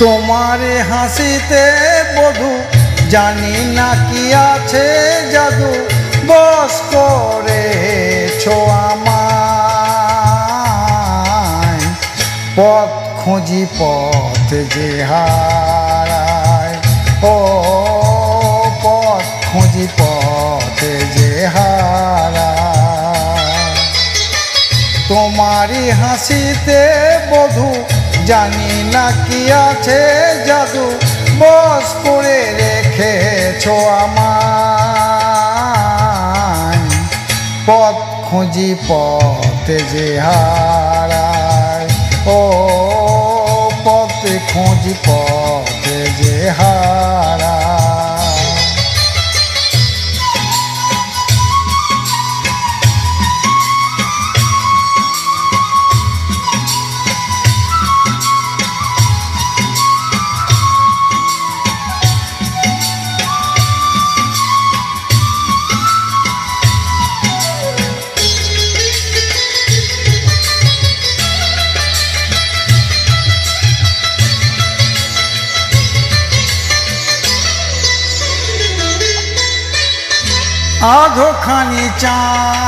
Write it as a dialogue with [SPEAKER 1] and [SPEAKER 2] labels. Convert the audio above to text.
[SPEAKER 1] তোমারে হাসিতে বধু, জানি না কি আছে জাদু, বস করেছ আমায়। পথ খুঁজি, পথ যে ও, পথ খুঁজি, পথ যে তোমারই হাসিতে বধু জানি না কি আছে জাদু। বস করে রেখেছ আমার পথ খুঁজি পথে যে হারায়। ও, পথ খুঁজি পথে आधो खानी चा